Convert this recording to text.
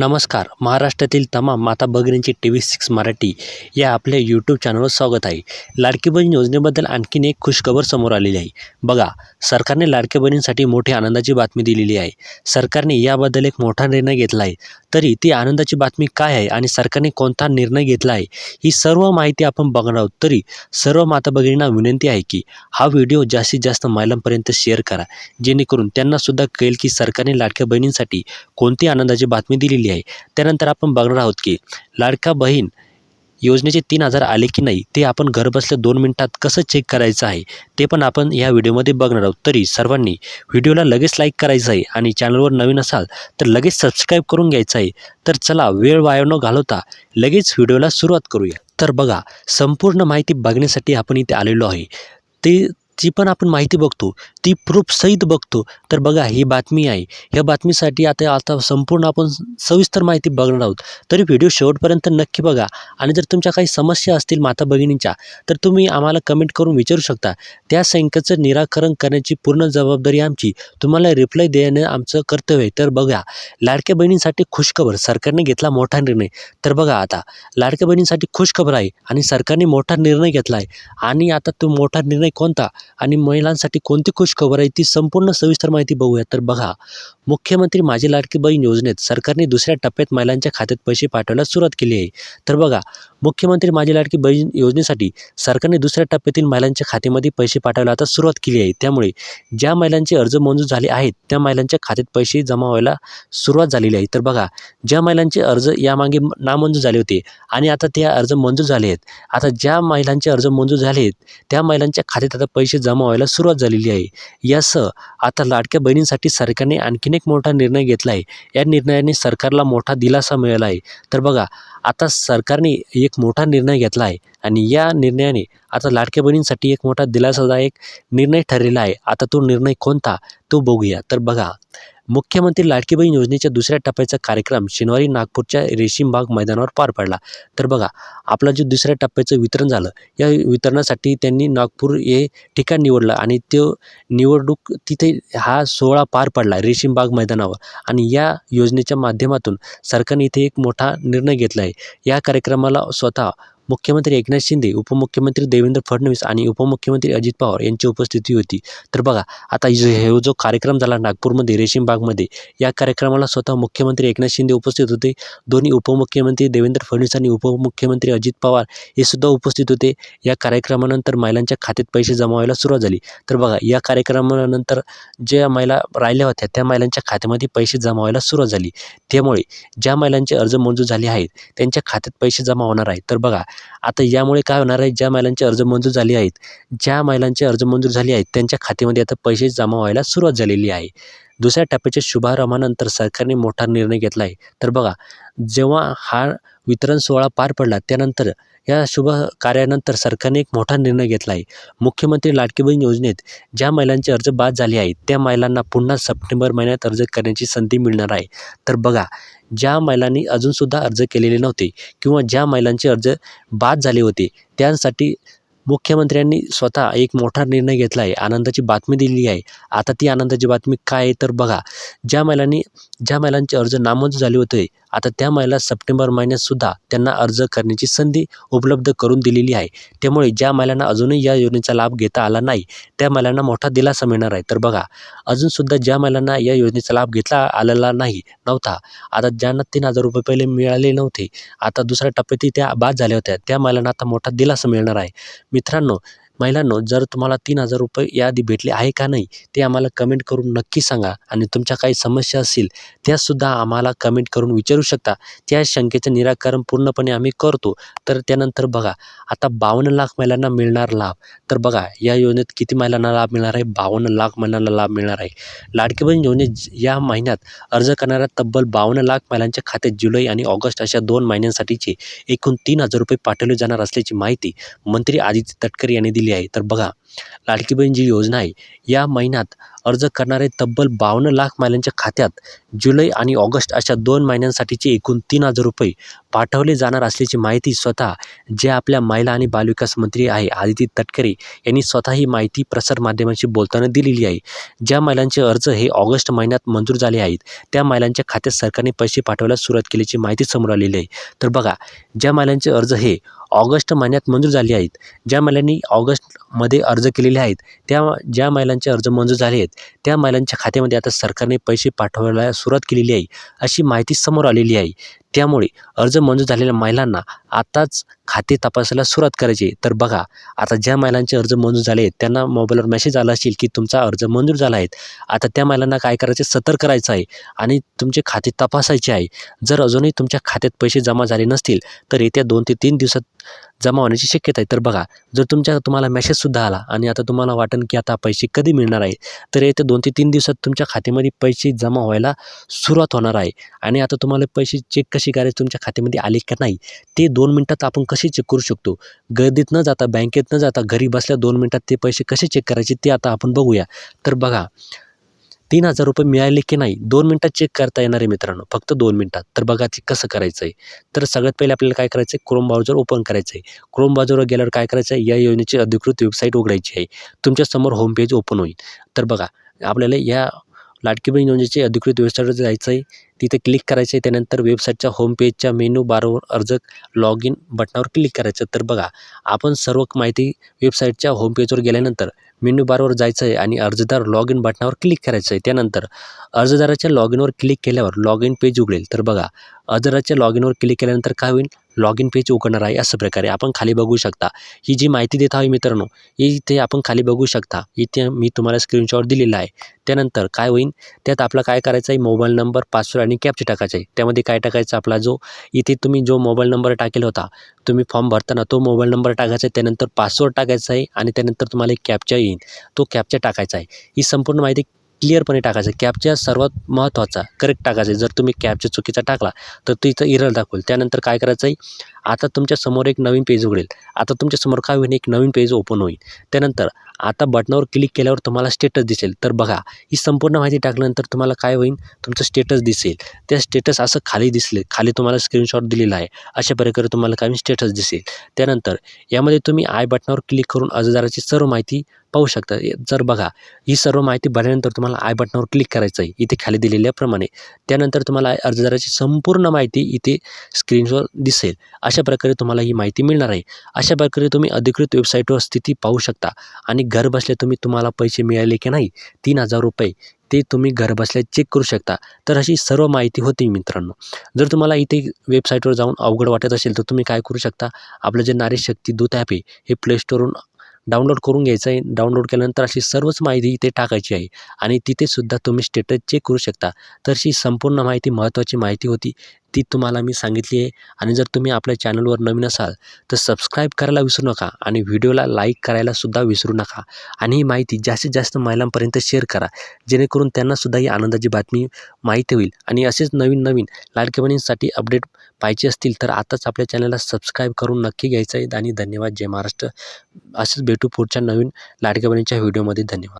नमस्कार. महाराष्ट्रातील तमाम माता भगिनींचे टी व्ही सिक्स मराठी या आपल्या यूट्यूब चॅनलवर स्वागत आहे. लाडकी बहीण योजनेबद्दल आणखीन एक खुशखबर समोर आलेली आहे. बघा सरकारने लाडक्या बहिणींसाठी मोठी आनंदाची बातमी दिलेली आहे. सरकारने याबद्दल एक मोठा निर्णय घेतला आहे. तरी ती आनंदाची बातमी काय आहे आणि सरकारने कोणता निर्णय घेतला आहे ही सर्व माहिती आपण बघणार आहोत. तरी सर्व माता भगिनींना विनंती आहे की हा व्हिडिओ जास्तीत जास्त महिलांपर्यंत शेअर करा. जेणेकरून त्यांनासुद्धा कळेल की सरकारने लाडक्या बहिणींसाठी कोणती आनंदाची बातमी दिलेली आहे. त्यानंतर आपण बघणार आहोत की लाडका बहीण योजनेचे तीन हजार आले की नाही ते आपण घरबसल्या दोन मिनिटात कसं चेक करायचं आहे ते पण आपण या व्हिडिओमध्ये बघणार आहोत. तरी सर्वांनी व्हिडिओला लगेच लाईक करायचं आहे आणि चॅनलवर नवीन असाल तर लगेच सबस्क्राईब करून घ्यायचं आहे. तर चला वेळ वाया न घालवता लगेच व्हिडिओला सुरुवात करूया. तर बघा संपूर्ण माहिती बघण्यासाठी आपण इथे आलेलो आहे. ते जी पण आपण माहिती बघतो ती प्रूफसहित बघतो. तर बघा ही बातमी आहे. ह्या बातमीसाठी आता आता संपूर्ण आपण सविस्तर माहिती बघणार आहोत. तरी व्हिडिओ शेवटपर्यंत नक्की बघा. आणि जर तुमच्या काही समस्या असतील माता भगिनींच्या तर तुम्ही आम्हाला कमेंट करून विचारू शकता. त्या संकेचं निराकरण करण्याची पूर्ण जबाबदारी आमची. तुम्हाला रिप्लाय देणं आमचं कर्तव्य आहे. तर बघा लाडक्या बहिणींसाठी खुशखबर. सरकारने घेतला मोठा निर्णय. तर बघा आता लाडक्या बहिणींसाठी खुशखबर आहे आणि सरकारने मोठा निर्णय घेतला आहे. आणि आता तो मोठा निर्णय कोणता? आणि महिलांसाठी कोणती खुशखबर आहे ती संपूर्ण सविस्तर माहिती बघूया. तर बघा मुख्यमंत्री माझी लाडकी बहीण योजनेत सरकारने दुसऱ्या टप्प्यात महिलांच्या खात्यात पैसे पाठवायला सुरुवात केली आहे. तर बघा मुख्यमंत्री माझी लाडकी बहीण योजनेसाठी सरकारने दुसऱ्या टप्प्यातील महिलांच्या खात्यामध्ये पैसे पाठवायला आता सुरुवात केली आहे. त्यामुळे ज्या महिलांचे अर्ज मंजूर झाले आहेत त्या महिलांच्या खात्यात पैसे जमा व्हायला सुरुवात झालेली आहे. तर बघा ज्या महिलांचे अर्ज यामागे नामंजूर झाले होते आणि आता त्या अर्ज मंजूर झाले आहेत आता ज्या महिलांचे अर्ज मंजूर झाले आहेत त्या महिलांच्या खात्यात आता पैसे जमा व्हायला सुरुवात झालेली आहे. यासह आता लाडक्या बहिणींसाठी सरकारने आणखीन एक मोठा निर्णय घेतला आहे या निर्णयाने सरकारला मोठा दिलासा मिळाला आहे तर बघा आता सरकारने एक मोठा निर्णय घेतला आहे आणि या निर्णयाने आता लाडक्या बहिणींसाठी एक मोठा दिलासादायक निर्णय ठरलेला आहे. आता तो निर्णय कोणता? तो बघूया. तर बघा मुख्यमंत्री लाडकी बहीण योजनेच्या दुसऱ्या टप्प्याचा कार्यक्रम शनिवारी नागपूरच्या रेशीमबाग मैदानावर पार पडला. तर बघा आपलं जे दुसऱ्या टप्प्याचं वितरण झालं या वितरणासाठी त्यांनी नागपूर हे ठिकाण निवडलं आणि तो निवडणूक तिथे हा सोहळा पार पडला रेशीमबाग मैदानावर. आणि या योजनेच्या माध्यमातून सरकारने इथे एक मोठा निर्णय घेतला आहे. या कार्यक्रमाला स्वतः मुख्यमंत्री एकनाथ शिंदे उपमुख्यमंत्री देवेंद्र फडणवीस आणि उपमुख्यमंत्री अजित पवार यांची उपस्थिती होती. तर बघा आता जो हे जो कार्यक्रम झाला नागपूरमध्ये रेशीमबागमध्ये या कार्यक्रमाला स्वतः मुख्यमंत्री एकनाथ शिंदे उपस्थित होते. दोन्ही उपमुख्यमंत्री देवेंद्र फडणवीस आणि उपमुख्यमंत्री अजित पवार हे सुद्धा उपस्थित होते. या कार्यक्रमानंतर महिलांच्या खात्यात पैसे जमा व्हायला सुरुवात झाली. तर बघा या कार्यक्रमानंतर ज्या महिला राहिल्या होत्या त्या महिलांच्या खात्यामध्ये पैसे जमा व्हायला सुरुवात झाली. त्यामुळे ज्या महिलांचे अर्ज मंजूर झाले आहेत त्यांच्या खात्यात पैसे जमा होणार आहेत. तर बघा आता यामुळे काय होणार आहे? ज्या महिलांचे अर्ज मंजूर झाले आहेत ज्या महिलांचे अर्ज मंजूर झाले आहेत त्यांच्या खात्यामध्ये आता पैसे जमा व्हायला सुरुवात झालेली आहे. दुसऱ्या टप्प्याच्या शुभारंभानंतर सरकारने मोठा निर्णय घेतला आहे. तर बघा जेव्हा हा वितरण सोहळा पार पडला त्यानंतर या शुभ कार्यानंतर सरकारने एक मोठा निर्णय घेतला आहे मुख्यमंत्री लाडकी बहीण योजनेत ज्या महिलांचे अर्ज बाद झाले आहेत त्या महिलांना पुन्हा सप्टेंबर महिन्यात अर्ज करण्याची संधी मिळणार आहे. तर बघा ज्या महिलांनी अजूनसुद्धा अर्ज केलेले नव्हते किंवा ज्या महिलांचे अर्ज बाद झाले होते त्यांसाठी मुख्यमंत्र्यांनी स्वतः एक मोठा निर्णय घेतला आहे आनंदाची बातमी दिली आहे. आता ती आनंदाची बातमी काय आहे तर बघा ज्या महिलांनी ज्या महिलांचे अर्ज नामंजूर झाले होते आता त्या महिला सप्टेंबर महिन्यातसुद्धा त्यांना अर्ज करण्याची संधी उपलब्ध करून दिलेली आहे. त्यामुळे ज्या महिलांना अजूनही या योजनेचा लाभ घेता आला नाही त्या महिलांना मोठा दिलासा मिळणार आहे. तर बघा अजूनसुद्धा ज्या महिलांना या योजनेचा लाभ घेतला आलेला नाही नव्हता. आता ज्यांना तीन हजार रुपये पहिले मिळाले नव्हते आता दुसऱ्या टप्प्यातही त्या बाद झाल्या होत्या. त्या महिलांना आता मोठा दिलासा मिळणार आहे. मित्रांनो महिलांनो जर तुम्हाला तीन हजार रुपये याआधी भेटले आहे का नाही ते आम्हाला कमेंट करून नक्की सांगा. आणि तुमच्या काही समस्या असतील त्यासुद्धा आम्हाला कमेंट करून विचारू शकता. त्या शंकेचं निराकरण पूर्णपणे आम्ही करतो. तर त्यानंतर बघा आता बावन्न लाख महिलांना मिळणार लाभ. तर बघा या योजनेत किती महिलांना लाभ मिळणार आहे? बावन्न लाख महिलांना लाभ मिळणार आहे. लाडकी बहीण योजनेत या महिन्यात अर्ज करणाऱ्या तब्बल बावन्न लाख महिलांच्या खात्यात जुलै आणि ऑगस्ट अशा दोन महिन्यांसाठीचे एकूण तीन हजार रुपये पाठवले जाणार असल्याची माहिती मंत्री आदित्य तटकरे यांनी दिली आहे. तर बघा लाडकी बहीण जी योजना आहे या महिन्यात अर्ज करणारे तब्बल बावन्न लाख महिलांच्या खात्यात जुलै आणि ऑगस्ट अशा दोन महिन्यांसाठीचे एकूण तीन हजार रुपये पाठवले जाणार असल्याची माहिती स्वतः जे आपल्या महिला आणि बालविकास मंत्री आहे आदिती तटकरे यांनी स्वतः ही माहिती प्रसारमाध्यमांशी बोलताना दिलेली आहे. ज्या महिलांचे अर्ज हे ऑगस्ट महिन्यात मंजूर झाले आहेत त्या महिलांच्या खात्यात सरकारने पैसे पाठवायला सुरुवात केल्याची माहिती समोर आलेली आहे. तर बघा ज्या महिलांचे अर्ज हे ऑगस्ट महिन्यात मंजूर झाले आहेत ज्या महिलांनी ऑगस्टमध्ये अर्ज केलेले आहेत. त्या ज्या महिलांचे अर्ज मंजूर झाले आहेत त्या महिलांच्या खात्यामध्ये आता सरकारने पैसे पाठवायला सुरुवात केलेली आहे अशी माहिती समोर आलेली आहे. त्यामुळे अर्ज मंजूर झालेल्या महिलांना आताच खाते तपासायला सुरुवात करायची तर बघा आता ज्या महिलांचे अर्ज मंजूर झाले आहेत त्यांना मोबाईलवर मेसेज आला असेल की तुमचा अर्ज मंजूर झाला आहे. आता त्या महिलांना काय करायचे सतर्क करायचं आहे आणि तुमचे खाते तपासायचे आहे. जर अजूनही तुमच्या खात्यात पैसे जमा झाले नसतील तर येत्या दोन ते तीन दिवसात जमा होण्याची शक्यता आहे. तर बघा जर तुमच्या तुम्हाला मेसेजसुद्धा आला आणि आता तुम्हाला वाटेल की आता पैसे कधी मिळणार आहे तर येत्या दोन ते तीन दिवसात तुमच्या खात्यामध्ये पैसे जमा व्हायला सुरुवात होणार आहे. आणि आता तुम्हाला पैसे चेक कसे कशी गॅरेज तुमच्या खात्यामध्ये आले का नाही ते दोन मिनटात आपण कसे चेक करू शकतो? गर्दीत न जाता बँकेत न जाता घरी बसल्या दोन मिनटात ते पैसे कसे चेक करायचे ते आता आपण बघूया. तर बघा तीन हजार रुपये मिळाले की नाही दोन मिनटात चेक करता येणार आहे मित्रांनो फक्त दोन मिनटात. तर बघा ते कसं करायचं आहे तर सगळ्यात पहिले आपल्याला काय करायचं आहे क्रोम ब्राउझर ओपन करायचं आहे क्रोम ब्राउझरवर गेल्यावर काय करायचं आहे या योजनेची अधिकृत वेबसाईट उघडायची आहे. तुमच्यासमोर होम पेज ओपन होईल. तर बघा आपल्याला या लाडकी बहीण योजनेची अधिकृत वेबसाईटवर जायचं आहे तिथे क्लिक करायचं आहे त्यानंतर वेबसाईटच्या होम पेजच्या मेनू बारवर अर्ज लॉग इन बटनावर क्लिक करायचं. तर बघा आपण सर्व माहिती वेबसाईटच्या होम पेजवर गेल्यानंतर मेन्यू बारवर जायचं आहे आणि अर्जदार लॉग इन बटनावर क्लिक करायचं आहे त्यानंतर अर्जदाराच्या लॉग इनवर क्लिक केल्यावर लॉग इन पेज उघडेल. तर बघा अर्जदाराच्या लॉग इनवर क्लिक केल्यानंतर काय होईल? लॉग इन पेज उघडणार आहे अशा प्रकारे. आपण खाली बघू शकता. ही जी माहिती देत आहे मित्रांनो ही इथे आपण खाली बघू शकता. इथे मी तुम्हाला स्क्रीनशॉट दिलेला आहे. त्यानंतर काय होईल? त्यात आपला काय करायचं आहे मोबाईल नंबर पासवर्ड आणि कॅपचे टाकायचं. आहे त्यामध्ये काय टाकायचं आपला जो इथे तुम्ही जो मोबाईल नंबर टाकेला होता तुम्ही फॉर्म भरताना तो मोबाईल नंबर टाकायचा आहे त्यानंतर पासवर्ड टाकायचा आहे आणि त्यानंतर तुम्हाला एक कॅपचा येईल. तो कॅपचा टाकायचा आहे. ही संपूर्ण माहिती क्लिअरपणे टाकायचं कॅपच्या सर्वात महत्त्वाचा करेक्ट टाकायचं आहे. जर तुम्ही कॅपच्या चुकीचा टाकला तर तिथं इरल इरर दाखवेल. त्यानंतर काय करायचं आहे? आता तुमच्यासमोर एक नवीन पेज उघडेल. आता तुमच्यासमोर काय होईल एक नवीन पेज ओपन होईल. त्यानंतर आता बटनावर क्लिक केल्यावर तुम्हाला स्टेटस दिसेल. तर बघा ही संपूर्ण माहिती टाकल्यानंतर तुम्हाला काय होईल तुमचं स्टेटस दिसेल. त्या स्टेटस असं खाली दिसले खाली तुम्हाला स्क्रीनशॉट दिलेला आहे. अशा प्रकारे तुम्हाला काय स्टेटस दिसेल. त्यानंतर यामध्ये तुम्ही आय बटनावर क्लिक करून अर्जदाराची सर्व माहिती पाहू शकता. जर बघा ही सर्व माहिती भरल्यानंतर तुम्हाला आय बटनावर क्लिक करायचं आहे. इथे खाली दिलेल्याप्रमाणे. त्यानंतर तुम्हाला अर्जदाराची संपूर्ण माहिती इथे स्क्रीनवर दिसेल. अशा अशा प्रकारे तुम्हाला ही माहिती मिळणार आहे? अशा प्रकारे तुम्ही अधिकृत वेबसाईटवर स्थिती पाहू शकता आणि घरबसल्या तुम्ही तुम्हाला पैसे मिळाले की नाही? तीन हजार रुपये. ते तुम्ही घरबसल्या चेक करू शकता. तर अशी सर्व माहिती होती मित्रांनो. जर तुम्हाला इथे वेबसाईटवर जाऊन अवघड वाटत असेल तर तुम्ही काय करू शकता? आपलं जे नारी शक्ती दूत ॲप आहे हे प्लेस्टोरवरून डाउनलोड करून घ्यायचं आहे. डाउनलोड केल्यानंतर अशी सर्वच माहिती इथे टाकायची आहे आणि तिथेसुद्धा तुम्ही स्टेटस चेक करू शकता. तर अशी संपूर्ण माहिती महत्त्वाची माहिती होती. ती तुम्हाला मी सांगितली आहे. आणि जर तुम्ही आपल्या चॅनलवर नवीन असाल तर सबस्क्राईब करायला विसरू नका आणि व्हिडिओला लाईक करायलासुद्धा विसरू नका. आणि ही माहिती जास्तीत जास्त महिलांपर्यंत शेअर करा. जेणेकरून त्यांनासुद्धा ही आनंदाची बातमी माहिती होईल. आणि असेच नवीन नवीन लाडके बहिणींसाठी अपडेट पाहिजे असतील तर आताच आपल्या चॅनलला सबस्क्राईब करून नक्की घ्यायचं आहे. आणि धन्यवाद. जय महाराष्ट्र. असेच भेटू पुढच्या नवीन लाडक्या बहिणींच्या व्हिडिओमध्ये. धन्यवाद.